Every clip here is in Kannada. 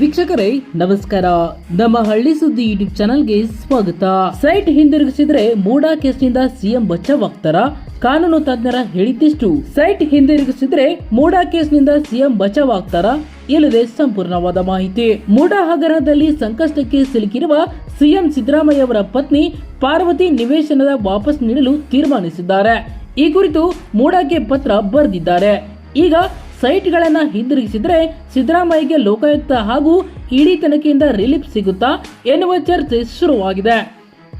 ವೀಕ್ಷಕರೇ, ನಮಸ್ಕಾರ. ನಮ್ಮ ಹಳ್ಳಿ ಸುದ್ದಿ ಯೂಟ್ಯೂಬ್ ಚಾನಲ್ಗೆ ಸ್ವಾಗತ. ಸೈಟ್ ಹಿಂದಿರುಗಿಸಿದ್ರೆ ಮೂಡಾ ಕೇಸ್ನಿಂದ ಸಿಎಂ ಬಚ್ಚವಾಗ್ತಾರ? ಕಾನೂನು ತಜ್ಞರ ಹೇಳಿದ್ದಿಷ್ಟು? ಸೈಟ್ ಹಿಂದಿರುಗಿಸಿದ್ರೆ ಮೂಡಾ ಕೇಸ್ನಿಂದ ಸಿಎಂ ಬಚ್ಚವಾಗ್ತಾರ? ಇಲ್ಲದೆ ಸಂಪೂರ್ಣವಾದ ಮಾಹಿತಿ. ಮೂಡಾ ಹಗರಣದಲ್ಲಿ ಸಂಕಷ್ಟಕ್ಕೆ ಸಿಲುಕಿರುವ ಸಿಎಂ ಸಿದ್ದರಾಮಯ್ಯ ಅವರ ಪತ್ನಿ ಪಾರ್ವತಿ ನಿವೇಶನದ ವಾಪಸ್ ನೀಡಲು ತೀರ್ಮಾನಿಸಿದ್ದಾರೆ. ಈ ಕುರಿತು ಮೂಡಾಗೆ ಪತ್ರ ಬರೆದಿದ್ದಾರೆ. ಈಗ ಸೈಟ್ಗಳನ್ನ ಹಿಂದಿರುಗಿಸಿದರೆ ಸಿದ್ದರಾಮಯ್ಯಗೆ ಲೋಕಾಯುಕ್ತ ಹಾಗೂ ಇಡಿ ತನಿಖೆಯಿಂದ ರಿಲೀಫ್ ಸಿಗುತ್ತಾ ಎನ್ನುವ ಚರ್ಚೆ ಶುರುವಾಗಿದೆ.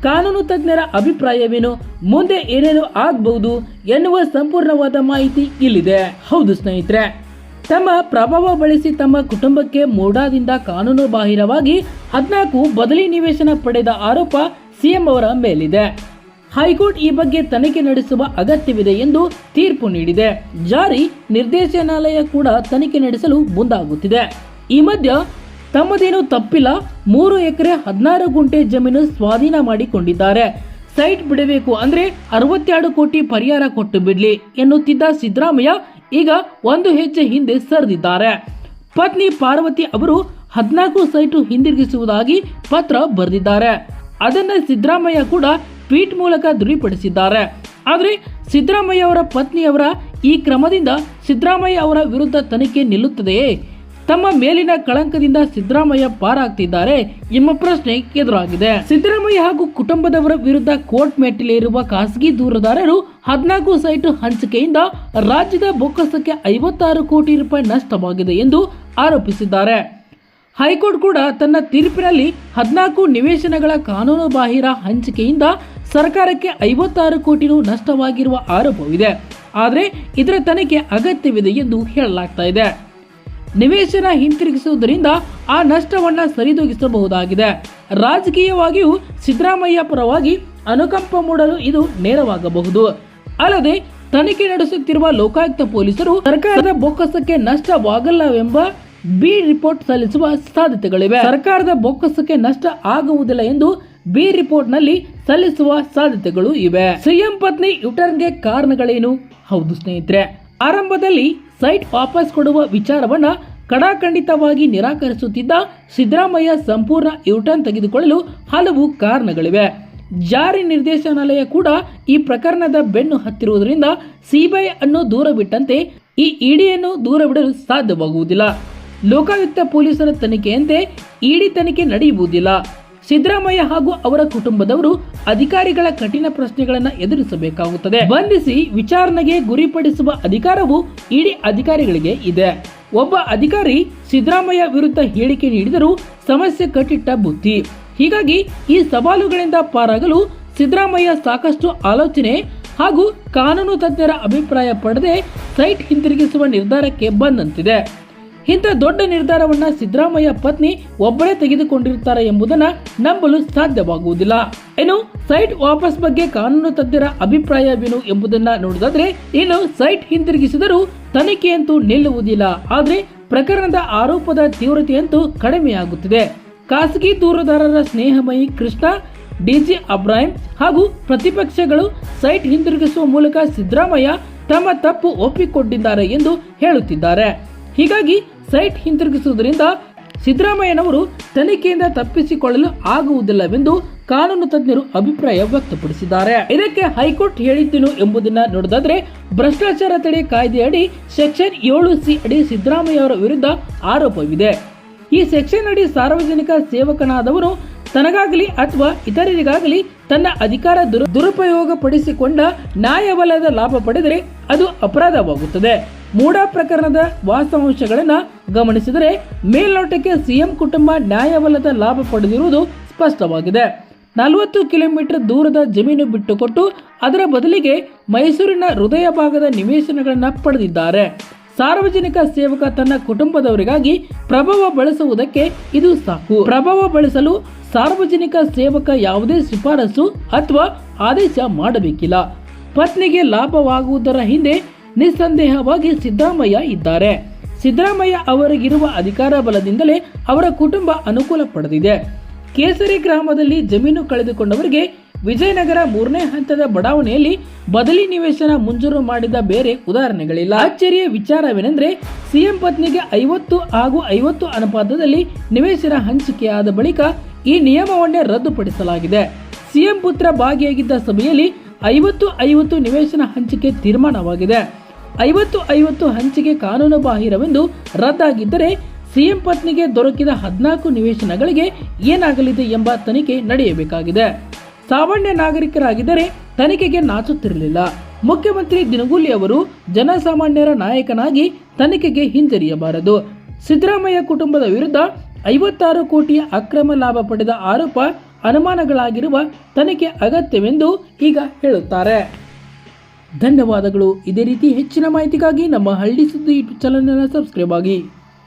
ಕಾನೂನು ತಜ್ಞರ ಅಭಿಪ್ರಾಯವೇನು? ಮುಂದೆ ಏನೇನು ಆಗಬಹುದು ಎನ್ನುವ ಸಂಪೂರ್ಣವಾದ ಮಾಹಿತಿ ಇಲ್ಲಿದೆ. ಹೌದು ಸ್ನೇಹಿತರೆ, ತಮ್ಮ ಪ್ರಭಾವ ಬಳಸಿ ತಮ್ಮ ಕುಟುಂಬಕ್ಕೆ ಮೋಡಾದಿಂದ ಕಾನೂನು ಬಾಹಿರವಾಗಿ ಹದಿನಾಲ್ಕು ಬದಲಿ ನಿವೇಶನ ಪಡೆದ ಆರೋಪ ಸಿಎಂ ಅವರ ಮೇಲಿದೆ. ಹೈಕೋರ್ಟ್ ಈ ಬಗ್ಗೆ ತನಿಖೆ ನಡೆಸುವ ಅಗತ್ಯವಿದೆ ಎಂದು ತೀರ್ಪು ನೀಡಿದೆ. ಜಾರಿ ನಿರ್ದೇಶನಾಲಯ ಕೂಡ ತನಿಖೆ ನಡೆಸಲು ಮುಂದಾಗುತ್ತಿದೆ. ಈ ಮಧ್ಯ ತಮ್ಮದೇನು ತಪ್ಪಿಲ್ಲ, ಮೂರು ಎಕರೆ ಹದಿನಾರು ಗುಂಟೆ ಜಮೀನು ಸ್ವಾಧೀನ ಮಾಡಿಕೊಂಡಿದ್ದಾರೆ. ಸೈಟ್ ಬಿಡಬೇಕು ಅಂದ್ರೆ ಅರವತ್ತೆರಡು ಕೋಟಿ ಪರಿಹಾರ ಕೊಟ್ಟು ಬಿಡ್ಲಿ, ಎನ್ನುತ್ತಿದ್ದ ಸಿದ್ದರಾಮಯ್ಯ ಈಗ ಒಂದು ಹೆಜ್ಜೆ ಹಿಂದೆ ಸರಿದಿದ್ದಾರೆ. ಪತ್ನಿ ಪಾರ್ವತಿ ಅವರು ಹದಿನಾಲ್ಕು ಸೈಟು ಹಿಂದಿರುಗಿಸುವುದಾಗಿ ಪತ್ರ ಬರೆದಿದ್ದಾರೆ. ಅದನ್ನ ಸಿದ್ದರಾಮಯ್ಯ ಕೂಡ ಟ್ವೀಟ್ ಮೂಲಕ ದೃಢಪಡಿಸಿದ್ದಾರೆ ಆದರೆ ಸಿದ್ದರಾಮಯ್ಯ ಅವರ ಪತ್ನಿಯವರ ಈ ಕ್ರಮದಿಂದ ಸಿದ್ದರಾಮಯ್ಯ ಅವರ ವಿರುದ್ಧ ತನಿಖೆ ನಿಲ್ಲುತ್ತದೆಯೇ? ತಮ್ಮ ಮೇಲಿನ ಕಳಂಕದಿಂದ ಸಿದ್ದರಾಮಯ್ಯ ಪಾರಾಗ್ತಿದ್ದಾರೆ ಎಂಬ ಪ್ರಶ್ನೆ ಎದುರಾಗಿದೆ. ಸಿದ್ದರಾಮಯ್ಯ ಹಾಗೂ ಕುಟುಂಬದವರ ವಿರುದ್ಧ ಕೋರ್ಟ್ ಮೆಟ್ಟಿಲೇರುವ ಖಾಸಗಿ ದೂರದಾರರು ಹದಿನಾಲ್ಕು ಸೈಟ್ ಹಂಚಿಕೆಯಿಂದ ರಾಜ್ಯದ ಬೊಕ್ಕಸಕ್ಕೆ ಐವತ್ತಾರು ಕೋಟಿ ರೂಪಾಯಿ ನಷ್ಟವಾಗಿದೆ ಎಂದು ಆರೋಪಿಸಿದ್ದಾರೆ. ಹೈಕೋರ್ಟ್ ಕೂಡ ತನ್ನ ತೀರ್ಪಿನಲ್ಲಿ ಹದಿನಾಲ್ಕು ನಿವೇಶನಗಳ ಕಾನೂನು ಬಾಹಿರ ಹಂಚಿಕೆಯಿಂದ ಸರ್ಕಾರಕ್ಕೆ ಐವತ್ತಾರು ಕೋಟಿ ರು ನಷ್ಟವಾಗಿರುವ ಆರೋಪವಿದೆ. ಆದರೆ ಇದರ ತನಿಖೆ ಅಗತ್ಯವಿದೆ ಎಂದು ಹೇಳಲಾಗ್ತಾ ಇದೆ. ನಿವೇಶನ ಹಿಂತಿರುಗಿಸುವುದರಿಂದ ಆ ನಷ್ಟವನ್ನು ಸರಿದೂಗಿಸಬಹುದಾಗಿದೆ. ರಾಜಕೀಯವಾಗಿಯೂ ಸಿದ್ದರಾಮಯ್ಯ ಪರವಾಗಿ ಅನುಕಂಪ ಮೂಡಲು ಇದು ನೇರವಾಗಬಹುದು. ಅಲ್ಲದೆ ತನಿಖೆ ನಡೆಸುತ್ತಿರುವ ಲೋಕಾಯುಕ್ತ ಪೊಲೀಸರು ಸರ್ಕಾರದ ಬೊಕ್ಕಸಕ್ಕೆ ನಷ್ಟವಾಗಲ್ಲವೆಂಬ ಬಿ ರಿಪೋರ್ಟ್ ಸಲ್ಲಿಸುವ ಸಾಧ್ಯತೆಗಳಿವೆ. ಸರ್ಕಾರದ ಬೊಕ್ಕಸಕ್ಕೆ ನಷ್ಟ ಆಗುವುದಿಲ್ಲ ಎಂದು ಬಿ ರಿಪೋರ್ಟ್ನಲ್ಲಿ ಸಲ್ಲಿಸುವ ಸಾಧ್ಯತೆಗಳು ಇವೆ. ಸಿಎಂ ಪತ್ನಿ ಯುಟರ್ನ್ಗೆ ಕಾರಣಗಳೇನು? ಹೌದು ಸ್ನೇಹಿತರೆ, ಆರಂಭದಲ್ಲಿ ಸೈಟ್ ವಾಪಸ್ ಕೊಡುವ ವಿಚಾರವನ್ನ ಕಡಾಖಂಡಿತವಾಗಿ ನಿರಾಕರಿಸುತ್ತಿದ್ದ ಸಿದ್ದರಾಮಯ್ಯ ಸಂಪೂರ್ಣ ಯುಟರ್ನ್ ತೆಗೆದುಕೊಳ್ಳಲು ಹಲವು ಕಾರಣಗಳಿವೆ. ಜಾರಿ ನಿರ್ದೇಶನಾಲಯ ಕೂಡ ಈ ಪ್ರಕರಣದ ಬೆನ್ನು ಹತ್ತಿರುವುದರಿಂದ ಸಿಬಿಐ ಅನ್ನು ದೂರ ಬಿಟ್ಟಂತೆ ಈ ಇಡಿಯನ್ನು ದೂರ ಬಿಡಲು ಸಾಧ್ಯವಾಗುವುದಿಲ್ಲ. ಲೋಕಾಯುಕ್ತ ಪೊಲೀಸರ ತನಿಖೆಯಂತೆ ಇಡಿ ತನಿಖೆ ನಡೆಯುವುದಿಲ್ಲ. ಸಿದ್ದರಾಮಯ್ಯ ಹಾಗೂ ಅವರ ಕುಟುಂಬದವರು ಅಧಿಕಾರಿಗಳ ಕಠಿಣ ಪ್ರಶ್ನೆಗಳನ್ನು ಎದುರಿಸಬೇಕಾಗುತ್ತದೆ. ಬಂಧಿಸಿ ವಿಚಾರಣೆಗೆ ಗುರಿಪಡಿಸುವ ಅಧಿಕಾರವು ಇಡೀ ಅಧಿಕಾರಿಗಳಿಗೆ ಇದೆ. ಒಬ್ಬ ಅಧಿಕಾರಿ ಸಿದ್ದರಾಮಯ್ಯ ವಿರುದ್ಧ ಹೇಳಿಕೆ ನೀಡಿದರೂ ಸಮಸ್ಯೆ ಕಟ್ಟಿಟ್ಟ ಬುದ್ಧಿ. ಹೀಗಾಗಿ ಈ ಸವಾಲುಗಳಿಂದ ಪಾರಾಗಲು ಸಿದ್ದರಾಮಯ್ಯ ಸಾಕಷ್ಟು ಆಲೋಚನೆ ಹಾಗೂ ಕಾನೂನು ತಜ್ಞರ ಅಭಿಪ್ರಾಯ ಪಡೆದೇ ಸೈಟ್ ಹಿಂತಿರುಗಿಸುವ ನಿರ್ಧಾರಕ್ಕೆ ಬಂದಂತಿದೆ. ಇಂಥ ದೊಡ್ಡ ನಿರ್ಧಾರವನ್ನ ಸಿದ್ದರಾಮಯ್ಯ ಪತ್ನಿ ಒಬ್ಬರೇ ತೆಗೆದುಕೊಂಡಿರುತ್ತಾರೆ ಎಂಬುದನ್ನ ನಂಬಲು ಸಾಧ್ಯವಾಗುವುದಿಲ್ಲ. ಇನ್ನು ಸೈಟ್ ವಾಪಸ್ ಬಗ್ಗೆ ಕಾನೂನು ತಜ್ಞರ ಅಭಿಪ್ರಾಯವೇನು ಎಂಬುದನ್ನ ನೋಡಿದಾದ್ರೆ ಇನ್ನು ಸೈಟ್ ಹಿಂದಿರುಗಿಸಿದರೂ ತನಿಖೆಯಂತೂ ನಿಲ್ಲುವುದಿಲ್ಲ. ಆದ್ರೆ ಪ್ರಕರಣದ ಆರೋಪದ ತೀವ್ರತೆಯಂತೂ ಕಡಿಮೆಯಾಗುತ್ತಿದೆ. ಖಾಸಗಿ ದೂರದಾರರ ಸ್ನೇಹಮಯಿ ಕೃಷ್ಣ, ಡಿಜಿ ಅಬ್ರಾಹಿಂ ಹಾಗೂ ಪ್ರತಿಪಕ್ಷಗಳು ಸೈಟ್ ಹಿಂದಿರುಗಿಸುವ ಮೂಲಕ ಸಿದ್ದರಾಮಯ್ಯ ತಮ್ಮ ತಪ್ಪು ಒಪ್ಪಿಕೊಂಡಿದ್ದಾರೆ ಎಂದು ಹೇಳುತ್ತಿದ್ದಾರೆ. ಹೀಗಾಗಿ ಸೈಟ್ ಹಿಂತಿರುಗಿಸುವುದರಿಂದ ಸಿದ್ದರಾಮಯ್ಯನವರು ತನಿಖೆಯಿಂದ ತಪ್ಪಿಸಿಕೊಳ್ಳಲು ಆಗುವುದಿಲ್ಲವೆಂದು ಕಾನೂನು ತಜ್ಞರು ಅಭಿಪ್ರಾಯ ವ್ಯಕ್ತಪಡಿಸಿದ್ದಾರೆ. ಇದಕ್ಕೆ ಹೈಕೋರ್ಟ್ ಹೇಳಿದ್ದೇನು ಎಂಬುದನ್ನ ನೋಡಿದಾದ್ರೆ ಭ್ರಷ್ಟಾಚಾರ ತಡೆ ಕಾಯ್ದೆಯಡಿ ಸೆಕ್ಷನ್ ಏಳು ಸಿ ಅಡಿ ಸಿದ್ದರಾಮಯ್ಯ ಅವರ ವಿರುದ್ಧ ಆರೋಪವಿದೆ. ಈ ಸೆಕ್ಷನ್ ಅಡಿ ಸಾರ್ವಜನಿಕ ಸೇವಕನಾದವನು ತನಗಾಗಲಿ ಅಥವಾ ಇತರರಿಗಾಗಲಿ ತನ್ನ ಅಧಿಕಾರ ದುರು ದುರುಪಯೋಗ ಪಡಿಸಿಕೊಂಡ ನ್ಯಾಯವಲ್ಲದ ಲಾಭ ಪಡೆದರೆ ಅದು ಅಪರಾಧವಾಗುತ್ತದೆ. ಮೂಡಾ ಪ್ರಕರಣದ ವಾಸ್ತವಾಂಶಗಳನ್ನು ಗಮನಿಸಿದರೆ ಮೇಲ್ನೋಟಕ್ಕೆ ಸಿಎಂ ಕುಟುಂಬ ನ್ಯಾಯವಲ್ಲದ ಲಾಭ ಪಡೆದಿರುವುದು ಸ್ಪಷ್ಟವಾಗಿದೆ. ನಲವತ್ತು ಕಿಲೋಮೀಟರ್ ದೂರದ ಜಮೀನು ಬಿಟ್ಟುಕೊಟ್ಟು ಅದರ ಬದಲಿಗೆ ಮೈಸೂರಿನ ಹೃದಯ ಭಾಗದ ನಿವೇಶನಗಳನ್ನು ಪಡೆದಿದ್ದಾರೆ. ಸಾರ್ವಜನಿಕ ಸೇವಕ ತನ್ನ ಕುಟುಂಬದವರಿಗಾಗಿ ಪ್ರಭಾವ ಬಳಸುವುದಕ್ಕೆ ಇದು ಸಾಕು. ಪ್ರಭಾವ ಬಳಸಲು ಸಾರ್ವಜನಿಕ ಸೇವಕ ಯಾವುದೇ ಶಿಫಾರಸು ಅಥವಾ ಆದೇಶ ಮಾಡಬೇಕಿಲ್ಲ. ಪತ್ನಿಗೆ ಲಾಭವಾಗುವುದರ ಹಿಂದೆ ನಿಸ್ಸಂದೇಹವಾಗಿ ಸಿದ್ದರಾಮಯ್ಯ ಇದ್ದಾರೆ. ಸಿದ್ದರಾಮಯ್ಯ ಅವರಿಗಿರುವ ಅಧಿಕಾರ ಬಲದಿಂದಲೇ ಅವರ ಕುಟುಂಬ ಅನುಕೂಲ ಪಡೆದಿದೆ. ಕೇಸರಿ ಗ್ರಾಮದಲ್ಲಿ ಜಮೀನು ಕಳೆದುಕೊಂಡವರಿಗೆ ವಿಜಯನಗರ ಮೂರನೇ ಹಂತದ ಬಡಾವಣೆಯಲ್ಲಿ ಬದಲಿ ನಿವೇಶನ ಮಂಜೂರು ಮಾಡಿದ ಬೇರೆ ಉದಾಹರಣೆಗಳಿಲ್ಲ. ಆಶ್ಚರ್ಯ ವಿಚಾರವೇನೆಂದ್ರೆ, ಸಿಎಂ ಪತ್ನಿಗೆ ಐವತ್ತು ಹಾಗೂ ಐವತ್ತು ಅನುಪಾತದಲ್ಲಿ ನಿವೇಶನ ಹಂಚಿಕೆಯಾದ ಬಳಿಕ ಈ ನಿಯಮವನ್ನೇ ರದ್ದುಪಡಿಸಲಾಗಿದೆ. ಸಿಎಂ ಪುತ್ರ ಭಾಗಿಯಾಗಿದ್ದ ಸಭೆಯಲ್ಲಿ ಐವತ್ತು ಐವತ್ತು ನಿವೇಶನ ಹಂಚಿಕೆ ತೀರ್ಮಾನವಾಗಿದೆ. ಐವತ್ತು ಐವತ್ತು ಹಂಚಿಕೆ ಕಾನೂನು ಬಾಹಿರವೆಂದು ರದ್ದಾಗಿದ್ದರೆ ಸಿಎಂ ಪತ್ನಿಗೆ ದೊರಕಿದ ಹದಿನಾಲ್ಕು ನಿವೇಶನಗಳಿಗೆ ಏನಾಗಲಿದೆ ಎಂಬ ತನಿಖೆ ನಡೆಯಬೇಕಾಗಿದೆ. ಸಾಮಾನ್ಯ ನಾಗರಿಕರಾಗಿದ್ದರೆ ತನಿಖೆಗೆ ನಾಚುತ್ತಿರಲಿಲ್ಲ. ಮುಖ್ಯಮಂತ್ರಿ ದಿನಗೂಲಿ ಅವರು ಜನಸಾಮಾನ್ಯರ ನಾಯಕನಾಗಿ ತನಿಖೆಗೆ ಹಿಂಜರಿಯಬಾರದು. ಸಿದ್ದರಾಮಯ್ಯ ಕುಟುಂಬದ ವಿರುದ್ಧ ಐವತ್ತಾರು ಕೋಟಿ ಅಕ್ರಮ ಲಾಭ ಪಡೆದ ಆರೋಪ ಅನುಮಾನಗಳಾಗಿರುವ ತನಿಖೆ ಅಗತ್ಯವೆಂದು ಈಗ ಹೇಳುತ್ತಾರೆ. ಧನ್ಯವಾದಗಳು. ಇದೇ ರೀತಿ ಹೆಚ್ಚಿನ ಮಾಹಿತಿಗಾಗಿ ನಮ್ಮ ಹಳ್ಳಿ ಸುದ್ದಿ ಯೂಟ್ಯೂಬ್ ಚಾನಲ್ನ ಸಬ್ಸ್ಕ್ರೈಬ್ ಆಗಿ.